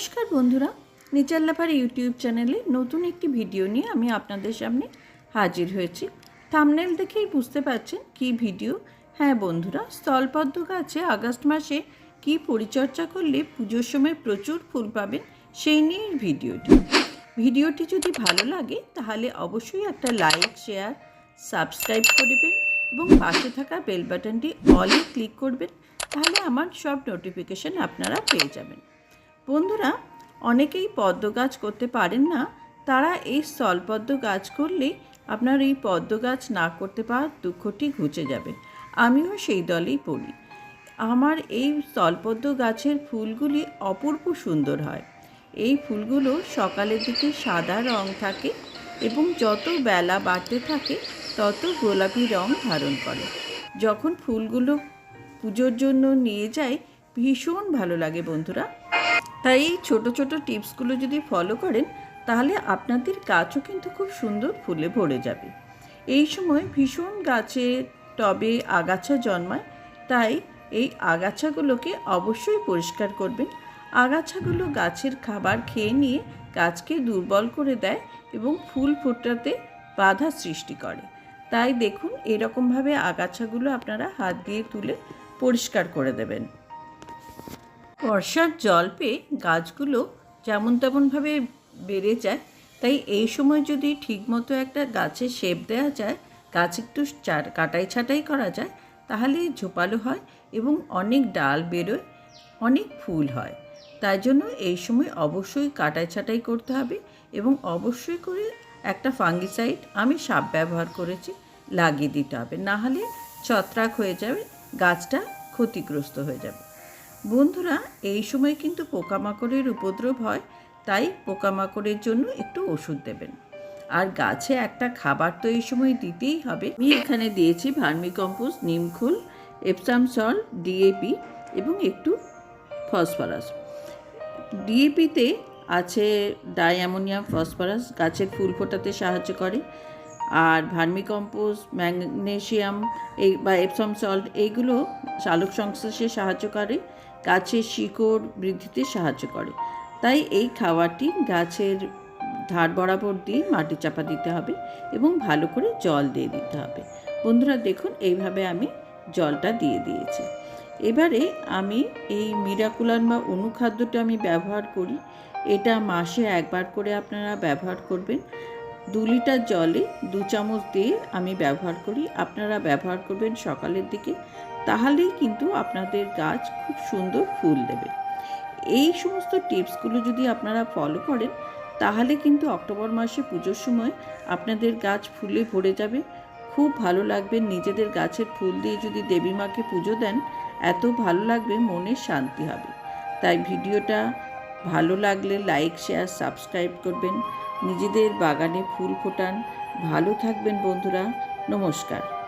নমস্কার বন্ধুরা, নেচার লাভার ইউটিউব চ্যানেলে নতুন একটি ভিডিও নিয়ে আমি আপনাদের সামনে হাজির হয়েছি। থামনেল দেখেই বুঝতে পারছেন কি ভিডিও। হ্যাঁ বন্ধুরা, স্থলপদ্ম গাছে আগস্ট মাসে কি পরিচর্যা করলে পুজোর সময় প্রচুর ফুল পাবেন সেই নিয়ে ভিডিওটি। ভিডিওটি যদি ভালো লাগে, তাহলে অবশ্যই একটা লাইক শেয়ার সাবস্ক্রাইব করবেন এবং পাশে থাকা বেল বাটনটি অলে ক্লিক করবেন, তাহলে আমার সব নোটিফিকেশান আপনারা পেয়ে যাবেন। বন্ধুরা, অনেকেই পদ্ম গাছ করতে পারেন না। তারা এই স্থলপদ্ম গাছ করলেই আপনার এই পদ্ম গাছ না করতে পারার দুঃখটি ঘুচে যাবে। আমিও সেই দলেই পড়ি। আমার এই স্থলপদ্ম গাছের ফুলগুলি অপূর্ব সুন্দর হয়। এই ফুলগুলো সকালের দিকে সাদা রং থাকে এবং যত বেলা বাড়তে থাকে, তত গোলাপি রং ধারণ করে। যখন ফুলগুলো পুজোর জন্য নিয়ে যাই ভীষণ ভালো লাগে বন্ধুরা। তাই এই ছোটো ছোটো টিপসগুলো যদি ফলো করেন, তাহলে আপনাদের গাছও কিন্তু খুব সুন্দর ফুলে ভরে যাবে। এই সময় ভীষণ গাছে টবে আগাছা জন্মায়, তাই এই আগাছাগুলোকে অবশ্যই পরিষ্কার করবেন। আগাছাগুলো গাছের খাবার খেয়ে নিয়ে গাছকে দুর্বল করে দেয় এবং ফুল ফোটাতে বাধা সৃষ্টি করে। তাই দেখুন, এরকমভাবে আগাছাগুলো আপনারা হাত দিয়ে তুলে পরিষ্কার করে দেবেন। বর্ষার জল পেয়ে গাছগুলো যেমন তেমনভাবে বেড়ে যায়, তাই এই সময় যদি ঠিকমতো একটা গাছে শেপ দেওয়া যায়, গাছ একটু চার, কাটাই ছাটাই করা যায়, তাহলে ঝোপালো হয় এবং অনেক ডাল বেরোয়, অনেক ফুল হয়। তাই জন্য এই সময় অবশ্যই কাটাই ছাটাই করতে হবে এবং অবশ্যই করে একটা ফাঙ্গিসাইড আমি সাপ ব্যবহার করেছি, লাগিয়ে দিতে হবে। না হলে ছত্রাক হয়ে যাবে, গাছটা ক্ষতিগ্রস্ত হয়ে যাবে। বন্ধুরা, এই সময় কিন্তু পোকামাকড়ের উপদ্রব হয়, তাই পোকামাকড়ের জন্য একটু ওষুধ দেবেন। আর গাছে একটা খাবার তো এই সময় দিতেই হবে। আমি এখানে দিয়েছি ভার্মি কম্পোস্ট নিমখোল এপসাম সল ডিএপি এবং একটু ফসফরাস। ডিএপিতে আছে ডাইঅ্যামোনিয়াম ফসফরাস, গাছের ফুল ফোটাতে সাহায্য করে। আর ভার্মি কম্পোস্ট ম্যাগনেশিয়াম এই বা এপসম সল্ট, এইগুলো সালোক সংশ্লেষে সাহায্য করে। গাছের শিকড় বৃদ্ধিতে সাহায্য করে। তাই এই খাবারটি গাছের ধার বরাবর দিয়ে মাটি চাপা দিতে হবে এবং ভালো করে জল দিয়ে দিতে হবে। বন্ধুরা, দেখুন, এইভাবে আমি জলটা দিয়ে দিয়েছি। এবারে আমি এই মিরাকুলান বা অনুখাদ্যটা আমি ব্যবহার করি। এটা মাসে একবার করে আপনারা ব্যবহার করবেন। দু লিটার জলে দু চামচ দিয়ে আমি ব্যবহার করি। আপনারা ব্যবহার করবেন সকালের দিকে। তাহলেই কিন্তু আপনাদের গাছ খুব সুন্দর ফুল দেবে। এই সমস্ত টিপসগুলো যদি আপনারা ফলো করেন, তাহলে কিন্তু অক্টোবর মাসে পুজোর সময় আপনাদের গাছ ফুলে ভরে যাবে। খুব ভালো লাগবে নিজেদের গাছের ফুল দিয়ে যদি দেবী মাকে পুজো দেন, এত ভালো লাগবে, মনে শান্তি হবে। তাই ভিডিওটা ভালো লাগলে লাইক, শেয়ার, সাবস্ক্রাইব করবেন। নিজেদের বাগানে ফুল ফোটান। ভালো থাকবেন বন্ধুরা, নমস্কার।